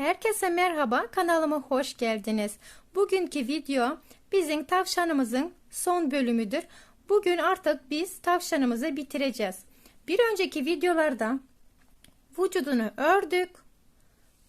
Herkese merhaba kanalıma hoş geldiniz. Bugünkü video bizim tavşanımızın son bölümüdür. Bugün artık biz tavşanımızı bitireceğiz. Bir önceki videolarda vücudunu ördük.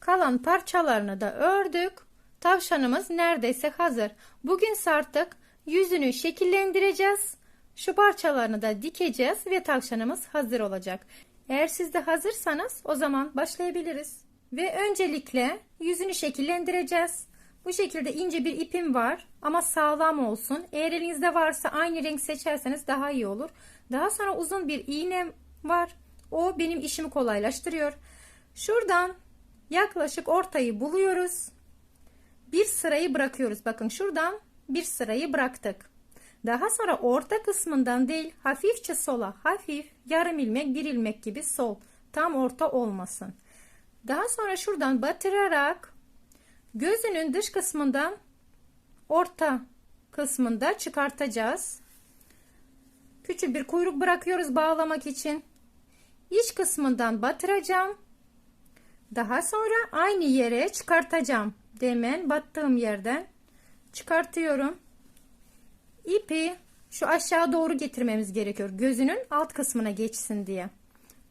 Kalan parçalarını da ördük. Tavşanımız neredeyse hazır. Bugün artık yüzünü şekillendireceğiz. Şu parçalarını da dikeceğiz ve tavşanımız hazır olacak. Eğer siz de hazırsanız o zaman başlayabiliriz. Ve öncelikle yüzünü şekillendireceğiz. Bu şekilde ince bir ipim var ama sağlam olsun. Eğer elinizde varsa aynı renk seçerseniz daha iyi olur. Daha sonra uzun bir iğnem var. O benim işimi kolaylaştırıyor. Şuradan yaklaşık ortayı buluyoruz. Bir sırayı bırakıyoruz. Bakın şuradan bir sırayı bıraktık. Daha sonra orta kısmından değil hafifçe sola hafif yarım ilmek bir ilmek gibi sol tam orta olmasın. Daha sonra şuradan batırarak gözünün dış kısmından orta kısmında çıkartacağız. Küçük bir kuyruk bırakıyoruz bağlamak için. İç kısmından batıracağım. Daha sonra aynı yere çıkartacağım. Demen battığım yerden çıkartıyorum. İpi şu aşağı doğru getirmemiz gerekiyor. Gözünün alt kısmına geçsin diye.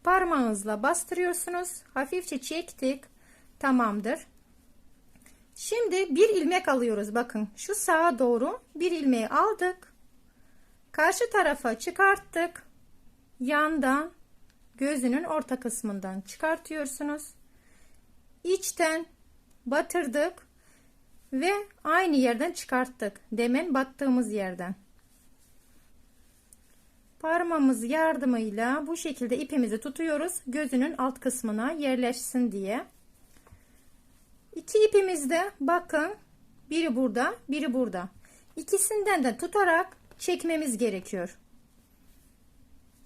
Parmağınızla bastırıyorsunuz. Hafifçe çektik. Tamamdır. Şimdi bir ilmek alıyoruz. Bakın şu sağa doğru bir ilmeği aldık. Karşı tarafa çıkarttık. Yandan gözünün orta kısmından çıkartıyorsunuz. İçten batırdık ve aynı yerden çıkarttık. Demen battığımız yerden. Parmağımız yardımıyla bu şekilde ipimizi tutuyoruz. Gözünün alt kısmına yerleşsin diye. İki ipimiz de bakın biri burada biri burada. İkisinden de tutarak çekmemiz gerekiyor.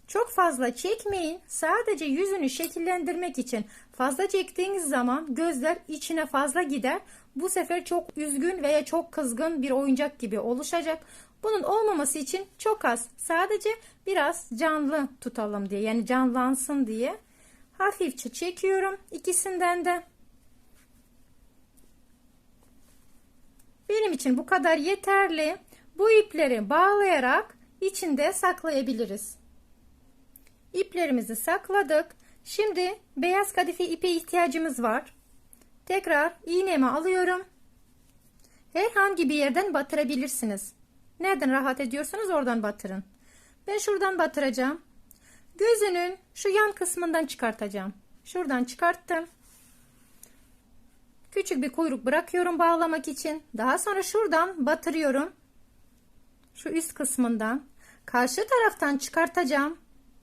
Çok fazla çekmeyin. Sadece yüzünü şekillendirmek için fazla çektiğiniz zaman gözler içine fazla gider. Bu sefer çok üzgün veya çok kızgın bir oyuncak gibi oluşacak. Bunun olmaması için çok az sadece biraz canlı tutalım diye yani canlansın diye hafifçe çekiyorum ikisinden de. Benim için bu kadar yeterli. Bu ipleri bağlayarak içinde saklayabiliriz. İplerimizi sakladık. Şimdi beyaz kadife ipe ihtiyacımız var. Tekrar iğnemi alıyorum. Herhangi bir yerden batırabilirsiniz. Nereden rahat ediyorsanız oradan batırın. Ben şuradan batıracağım. Gözünün şu yan kısmından çıkartacağım. Şuradan çıkarttım. Küçük bir kuyruk bırakıyorum bağlamak için. Daha sonra şuradan batırıyorum. Şu üst kısmından. Karşı taraftan çıkartacağım.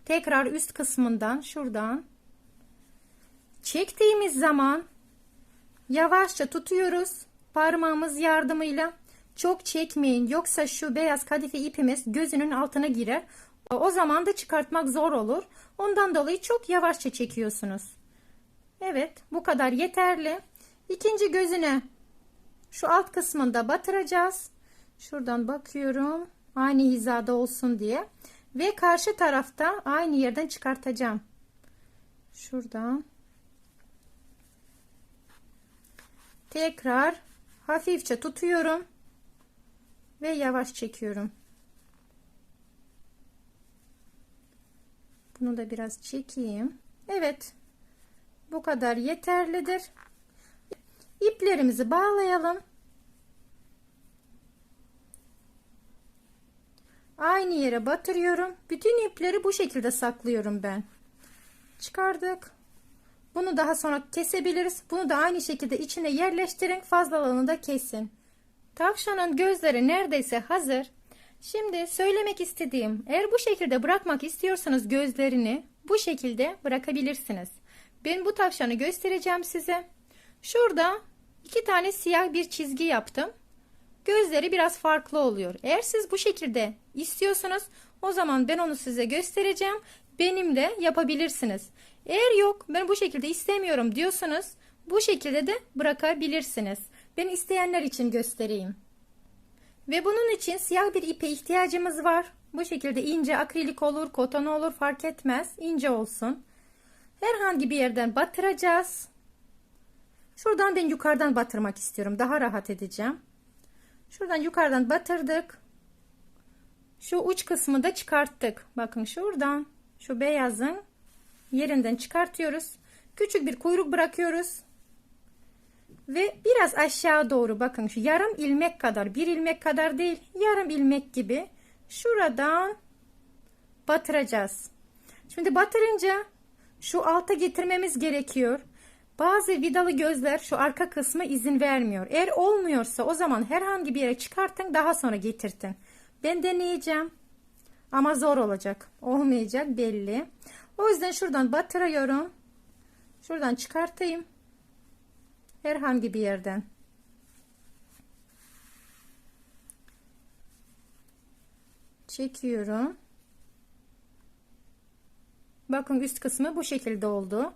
Tekrar üst kısmından şuradan. Çektiğimiz zaman yavaşça tutuyoruz. Parmağımız yardımıyla çok çekmeyin yoksa şu beyaz kadife ipimiz gözünün altına girer. O zaman da çıkartmak zor olur. Ondan dolayı çok yavaşça çekiyorsunuz. Evet bu kadar yeterli. İkinci gözüne şu alt kısmında batıracağız. Şuradan bakıyorum. Aynı hizada olsun diye. Ve karşı tarafta aynı yerden çıkartacağım. Şuradan. Tekrar hafifçe tutuyorum ve yavaş çekiyorum. Bunu da biraz çekeyim. Evet. Bu kadar yeterlidir. İplerimizi bağlayalım. Aynı yere batırıyorum. Bütün ipleri bu şekilde saklıyorum ben. Çıkardık. Bunu daha sonra kesebiliriz. Bunu da aynı şekilde içine yerleştirin. Fazlalığını da kesin. Tavşanın gözleri neredeyse hazır. Şimdi söylemek istediğim eğer bu şekilde bırakmak istiyorsanız gözlerini bu şekilde bırakabilirsiniz. Ben bu tavşanı göstereceğim size. Şurada iki tane siyah bir çizgi yaptım. Gözleri biraz farklı oluyor. Eğer siz bu şekilde istiyorsanız o zaman ben onu size göstereceğim. Benimle yapabilirsiniz. Eğer yok ben bu şekilde istemiyorum diyorsanız bu şekilde de bırakabilirsiniz. Ben isteyenler için göstereyim. Ve bunun için siyah bir ipe ihtiyacımız var. Bu şekilde ince akrilik olur, koton olur fark etmez. İnce olsun. Herhangi bir yerden batıracağız. Şuradan ben yukarıdan batırmak istiyorum. Daha rahat edeceğim. Şuradan yukarıdan batırdık. Şu uç kısmı da çıkarttık. Bakın şuradan şu beyazın yerinden çıkartıyoruz. Küçük bir kuyruk bırakıyoruz. Ve biraz aşağı doğru bakın şu yarım ilmek kadar bir ilmek kadar değil yarım ilmek gibi şuradan batıracağız. Şimdi batırınca şu alta getirmemiz gerekiyor. Bazı vidalı gözler şu arka kısmı izin vermiyor. Eğer olmuyorsa o zaman herhangi bir yere çıkartın daha sonra getirtin. Ben deneyeceğim. Ama zor olacak. Olmayacak belli. O yüzden şuradan batırıyorum. Şuradan çıkartayım. Herhangi bir yerden. Çekiyorum. Bakın üst kısmı bu şekilde oldu.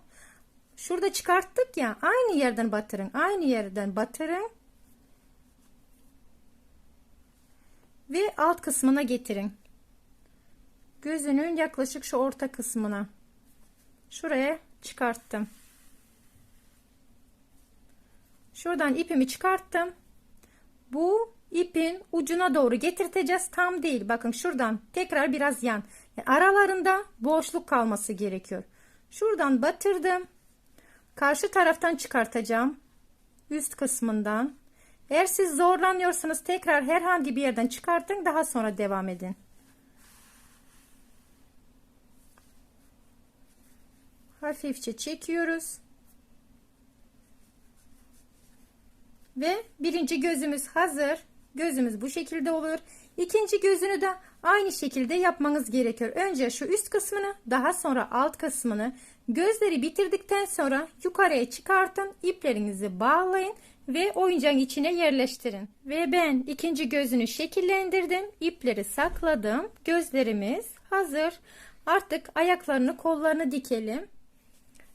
Şurada çıkarttık ya aynı yerden batırın. Aynı yerden batırın. Ve alt kısmına getirin. Gözünün yaklaşık şu orta kısmına. Şuraya çıkarttım. Şuradan ipimi çıkarttım. Bu ipin ucuna doğru getirteceğiz. Tam değil. Bakın şuradan tekrar biraz yan. Yani aralarında boşluk kalması gerekiyor. Şuradan batırdım. Karşı taraftan çıkartacağım. Üst kısmından. Eğer siz zorlanıyorsanız tekrar herhangi bir yerden çıkartın. Daha sonra devam edin. Hafifçe çekiyoruz. Ve birinci gözümüz hazır. Gözümüz bu şekilde olur. İkinci gözünü de aynı şekilde yapmanız gerekiyor. Önce şu üst kısmını daha sonra alt kısmını gözleri bitirdikten sonra yukarıya çıkartın. iplerinizi bağlayın ve oyuncağın içine yerleştirin. Ve ben ikinci gözünü şekillendirdim. ipleri sakladım. Gözlerimiz hazır. Artık ayaklarını kollarını dikelim.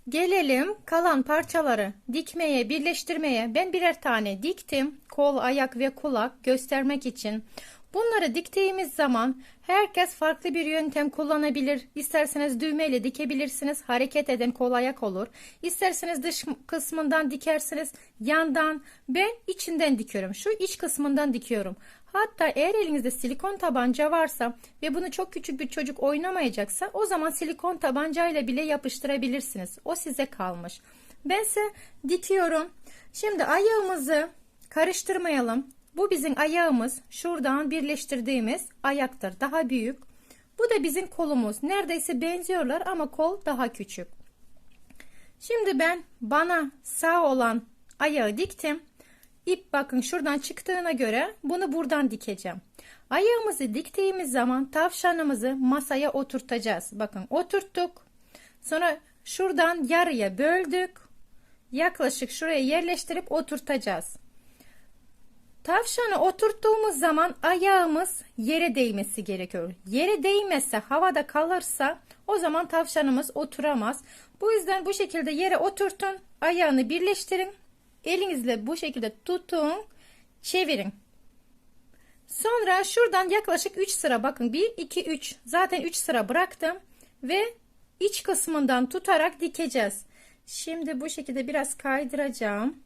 Gelelim kalan parçaları dikmeye, birleştirmeye. Ben birer tane diktim. Kol, ayak ve kulak göstermek için. Bunları diktiğimiz zaman herkes farklı bir yöntem kullanabilir. İsterseniz düğmeyle dikebilirsiniz. Hareket eden kol ayak olur. İsterseniz dış kısmından dikersiniz. Yandan ben içinden dikiyorum. Şu iç kısmından dikiyorum. Hatta eğer elinizde silikon tabanca varsa ve bunu çok küçük bir çocuk oynamayacaksa o zaman silikon tabancayla bile yapıştırabilirsiniz. O size kalmış. Bense dikiyorum. Şimdi ayağımızı karıştırmayalım. Bu bizim ayağımız. Şuradan birleştirdiğimiz ayaktır. Daha büyük. Bu da bizim kolumuz. Neredeyse benziyorlar ama kol daha küçük. Şimdi ben bana sağ olan ayağı diktim. İp bakın şuradan çıktığına göre bunu buradan dikeceğim. Ayağımızı diktiğimiz zaman tavşanımızı masaya oturtacağız. Bakın oturttuk. Sonra şuradan yarıya böldük. Yaklaşık şuraya yerleştirip oturtacağız. Tavşanı oturttuğumuz zaman ayağımız yere değmesi gerekiyor. Yere değmezse havada kalırsa o zaman tavşanımız oturamaz. Bu yüzden bu şekilde yere oturtun. Ayağını birleştirin. Elinizle bu şekilde tutun. Çevirin. Sonra şuradan yaklaşık 3 sıra bakın 1 2 3 zaten 3 sıra bıraktım ve iç kısmından tutarak dikeceğiz. Şimdi bu şekilde biraz kaydıracağım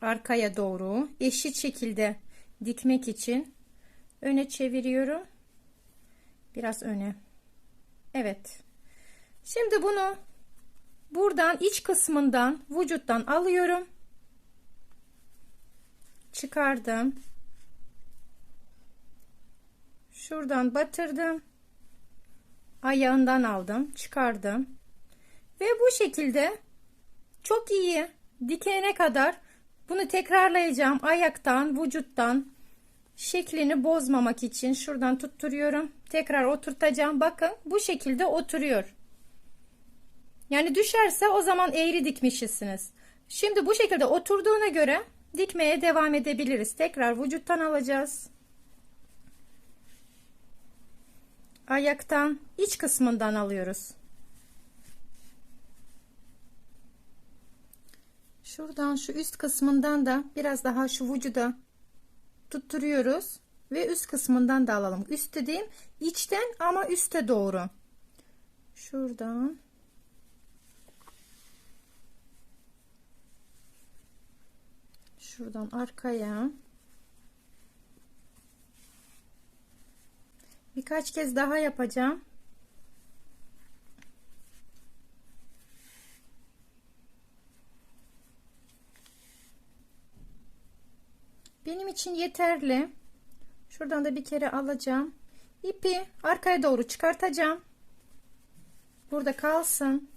arkaya doğru eşit şekilde dikmek için öne çeviriyorum. Biraz öne. Evet. Şimdi bunu buradan iç kısmından vücuttan alıyorum. Çıkardım. Şuradan batırdım. Ayağından aldım, çıkardım. Ve bu şekilde çok iyi dikene kadar bunu tekrarlayacağım. Ayaktan, vücuttan şeklini bozmamak için şuradan tutturuyorum. Tekrar oturtacağım. Bakın bu şekilde oturuyor. Yani düşerse o zaman eğri dikmişsiniz. Şimdi bu şekilde oturduğuna göre dikmeye devam edebiliriz. Tekrar vücuttan alacağız. Ayaktan iç kısmından alıyoruz. Şuradan şu üst kısmından da biraz daha şu vücuda tutturuyoruz ve üst kısmından da alalım. Üst dediğim içten ama üste doğru. Şuradan Şuradan arkaya. Birkaç kez daha yapacağım. Benim için yeterli. Şuradan da bir kere alacağım. İpi arkaya doğru çıkartacağım. Burada kalsın.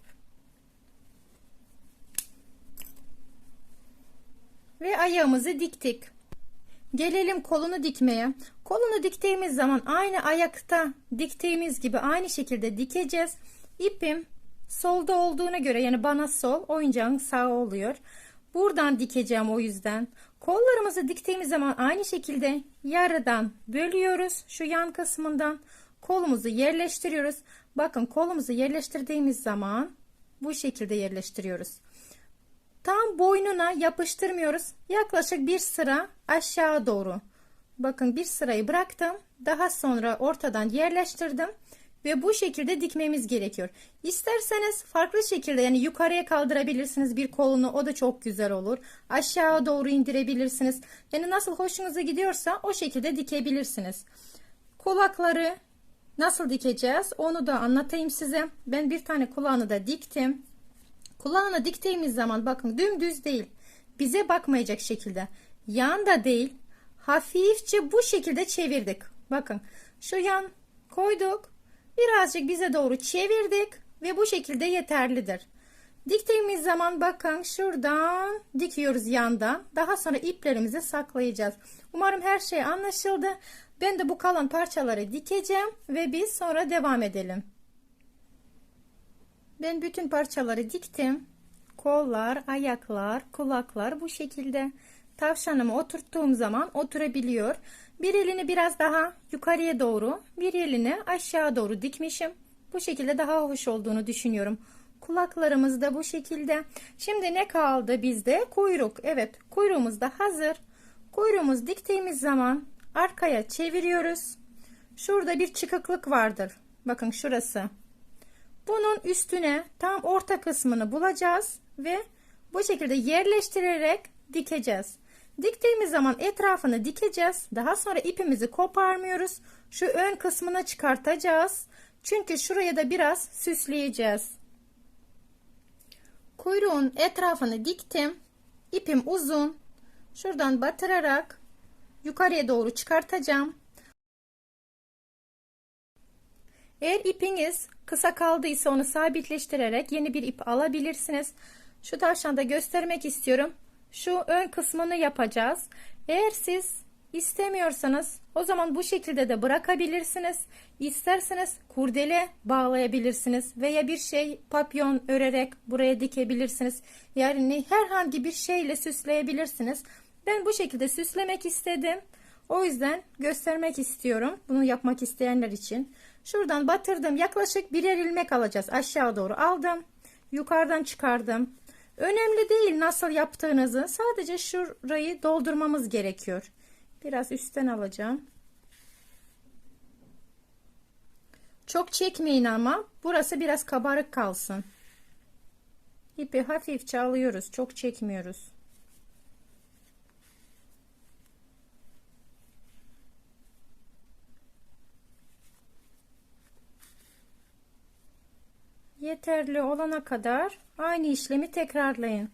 Ve ayağımızı diktik. Gelelim kolunu dikmeye. Kolunu diktiğimiz zaman aynı ayakta diktiğimiz gibi aynı şekilde dikeceğiz. İpim solda olduğuna göre yani bana sol oyuncağın sağ oluyor. Buradan dikeceğim o yüzden. Kollarımızı diktiğimiz zaman aynı şekilde yarıdan bölüyoruz. Şu yan kısmından kolumuzu yerleştiriyoruz. Bakın kolumuzu yerleştirdiğimiz zaman bu şekilde yerleştiriyoruz. Boynuna yapıştırmıyoruz. Yaklaşık bir sıra aşağı doğru. Bakın bir sırayı bıraktım. Daha sonra ortadan yerleştirdim. Ve bu şekilde dikmemiz gerekiyor. İsterseniz farklı şekilde yani yukarıya kaldırabilirsiniz bir kolunu. O da çok güzel olur. Aşağı doğru indirebilirsiniz. Yani nasıl hoşunuza gidiyorsa o şekilde dikebilirsiniz. Kulakları nasıl dikeceğiz onu da anlatayım size. Ben bir tane kulağını da diktim. Kulağına diktiğimiz zaman bakın dümdüz değil. Bize bakmayacak şekilde. Yan da değil. Hafifçe bu şekilde çevirdik. Bakın şu yan koyduk. Birazcık bize doğru çevirdik ve bu şekilde yeterlidir. Diktiğimiz zaman bakın şuradan dikiyoruz yandan. Daha sonra iplerimizi saklayacağız. Umarım her şey anlaşıldı. Ben de bu kalan parçaları dikeceğim ve biz sonra devam edelim. Ben bütün parçaları diktim. Kollar, ayaklar, kulaklar bu şekilde. Tavşanımı oturttuğum zaman oturabiliyor. Bir elini biraz daha yukarıya doğru, bir elini aşağı doğru dikmişim. Bu şekilde daha hoş olduğunu düşünüyorum. Kulaklarımız da bu şekilde. Şimdi ne kaldı bizde? Kuyruk. Evet, kuyruğumuz da hazır. Kuyruğumuz diktiğimiz zaman arkaya çeviriyoruz. Şurada bir çıkıklık vardır. Bakın şurası. Bunun üstüne tam orta kısmını bulacağız ve bu şekilde yerleştirerek dikeceğiz. Diktiğimiz zaman etrafını dikeceğiz. Daha sonra ipimizi koparmıyoruz. Şu ön kısmına çıkartacağız. Çünkü şuraya da biraz süsleyeceğiz. Kuyruğun etrafını diktim. İpim uzun. Şuradan batırarak yukarıya doğru çıkartacağım. Eğer ipiniz kısa kaldıysa onu sabitleştirerek yeni bir ip alabilirsiniz. Şu tavşanda göstermek istiyorum. Şu ön kısmını yapacağız. Eğer siz istemiyorsanız o zaman bu şekilde de bırakabilirsiniz. İsterseniz kurdele bağlayabilirsiniz veya bir şey papyon örerek buraya dikebilirsiniz. Yani herhangi bir şeyle süsleyebilirsiniz. Ben bu şekilde süslemek istedim. O yüzden göstermek istiyorum. Bunu yapmak isteyenler için. Şuradan batırdım. Yaklaşık birer ilmek alacağız. Aşağı doğru aldım. Yukarıdan çıkardım. Önemli değil nasıl yaptığınızı. Sadece şurayı doldurmamız gerekiyor. Biraz üstten alacağım. Çok çekmeyin ama burası biraz kabarık kalsın. İpi hafifçe alıyoruz. Çok çekmiyoruz. Yeterli olana kadar aynı işlemi tekrarlayın.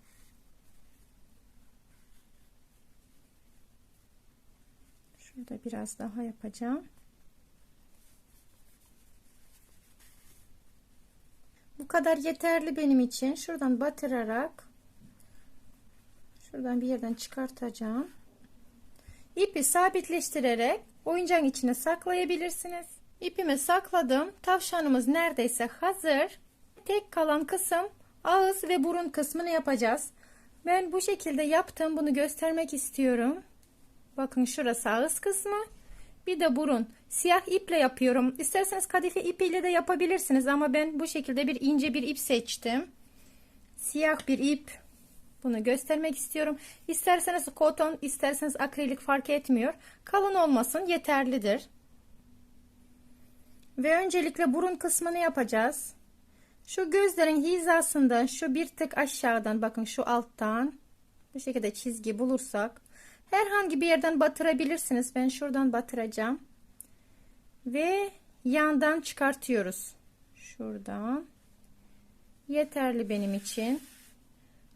Şurada biraz daha yapacağım. Bu kadar yeterli benim için. Şuradan batırarak şuradan bir yerden çıkartacağım. İpi sabitleştirerek oyuncağın içine saklayabilirsiniz. İpimi sakladım. Tavşanımız neredeyse hazır. Tek kalan kısım ağız ve burun kısmını yapacağız. Ben bu şekilde yaptım. Bunu göstermek istiyorum. Bakın şurası ağız kısmı. Bir de burun. Siyah iple yapıyorum. İsterseniz kadife ipiyle de yapabilirsiniz ama ben bu şekilde bir ince bir ip seçtim. Siyah bir ip. Bunu göstermek istiyorum. İsterseniz koton, isterseniz akrilik fark etmiyor. Kalın olmasın yeterlidir. Ve öncelikle burun kısmını yapacağız. Şu gözlerin hizasında şu bir tık aşağıdan bakın şu alttan Bu şekilde çizgi bulursak herhangi bir yerden batırabilirsiniz. Ben şuradan batıracağım. Ve yandan çıkartıyoruz. Şuradan. Yeterli benim için.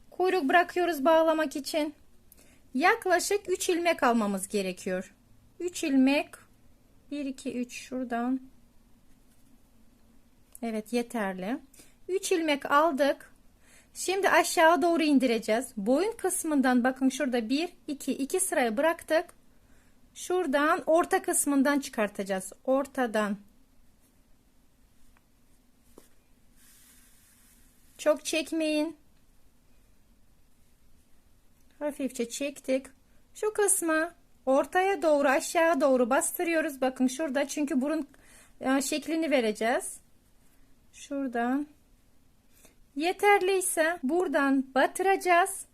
Kuyruk bırakıyoruz bağlamak için. Yaklaşık 3 ilmek almamız gerekiyor. 3 ilmek 1 2 3 şuradan. Evet yeterli. 3 ilmek aldık. Şimdi aşağı doğru indireceğiz. Boyun kısmından bakın şurada 1 2 2 sırayı bıraktık. Şuradan orta kısmından çıkartacağız. Ortadan. Çok çekmeyin. Hafifçe çektik. Şu kısmı ortaya doğru aşağı doğru bastırıyoruz. Bakın şurada çünkü burun e, şeklini vereceğiz. Şuradan. Yeterliyse buradan batıracağız.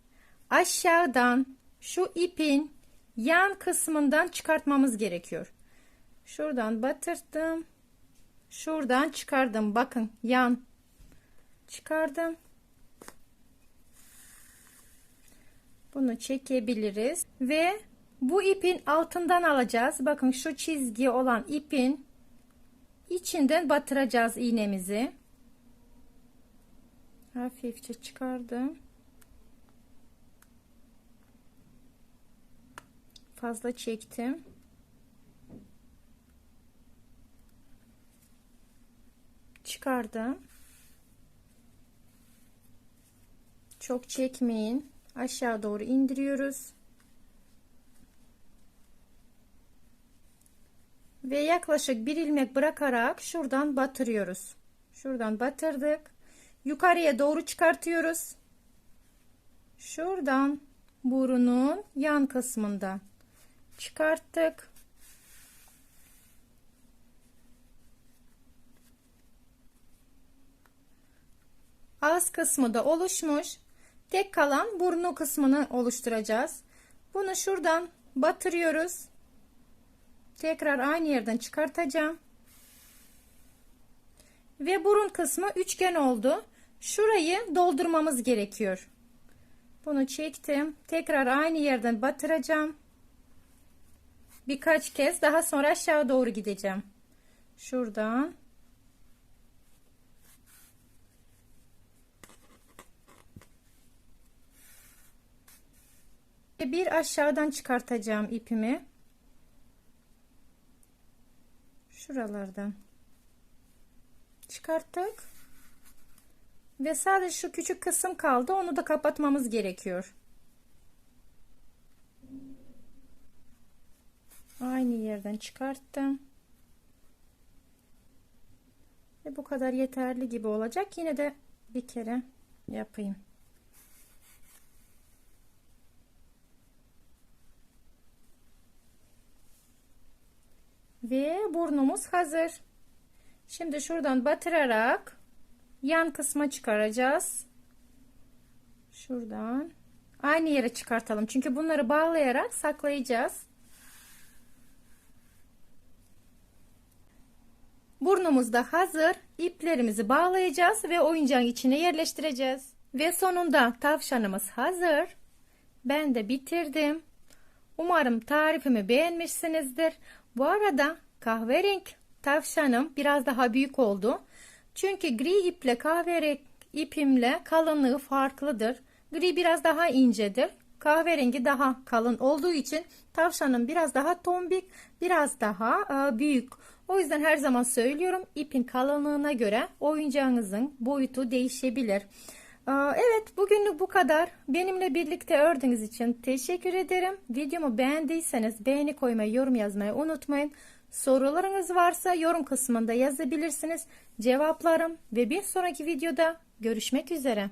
Aşağıdan şu ipin yan kısmından çıkartmamız gerekiyor. Şuradan batırdım. Şuradan çıkardım. Bakın yan çıkardım. Bunu çekebiliriz ve bu ipin altından alacağız. Bakın şu çizgi olan ipin içinden batıracağız iğnemizi. Hafifçe çıkardım. Fazla çektim. Çıkardım. Çok çekmeyin. Aşağı doğru indiriyoruz. Ve yaklaşık bir ilmek bırakarak şuradan batırıyoruz. Şuradan batırdık. Yukarıya doğru çıkartıyoruz. Şuradan burunun yan kısmından çıkarttık. Ağız kısmı da oluşmuş. Tek kalan burnu kısmını oluşturacağız. Bunu şuradan batırıyoruz. Tekrar aynı yerden çıkartacağım. Ve burun kısmı üçgen oldu. Şurayı doldurmamız gerekiyor. Bunu çektim. Tekrar aynı yerden batıracağım. Birkaç kez daha sonra aşağı doğru gideceğim. Şuradan bir aşağıdan çıkartacağım ipimi. Şuralardan çıkarttık. Ve sadece şu küçük kısım kaldı. Onu da kapatmamız gerekiyor. Aynı yerden çıkarttım. Ve bu kadar yeterli gibi olacak. Yine de bir kere yapayım. Ve burnumuz hazır. Şimdi şuradan batırarak yan kısma çıkaracağız. Şuradan aynı yere çıkartalım. Çünkü bunları bağlayarak saklayacağız. Burnumuz da hazır. İplerimizi bağlayacağız ve oyuncağın içine yerleştireceğiz. Ve sonunda tavşanımız hazır. Ben de bitirdim. Umarım tarifimi beğenmişsinizdir. Bu arada kahverengi tavşanım biraz daha büyük oldu. Çünkü gri iple kahverengi ipimle kalınlığı farklıdır. Gri biraz daha incedir. Kahverengi daha kalın olduğu için tavşanım biraz daha tombik, biraz daha e, büyük. O yüzden her zaman söylüyorum ipin kalınlığına göre oyuncağınızın boyutu değişebilir. E, evet bugünlük bu kadar. Benimle birlikte ördüğünüz için teşekkür ederim. Videomu beğendiyseniz beğeni koymayı, yorum yazmayı unutmayın. Sorularınız varsa yorum kısmında yazabilirsiniz. Cevaplarım ve bir sonraki videoda görüşmek üzere.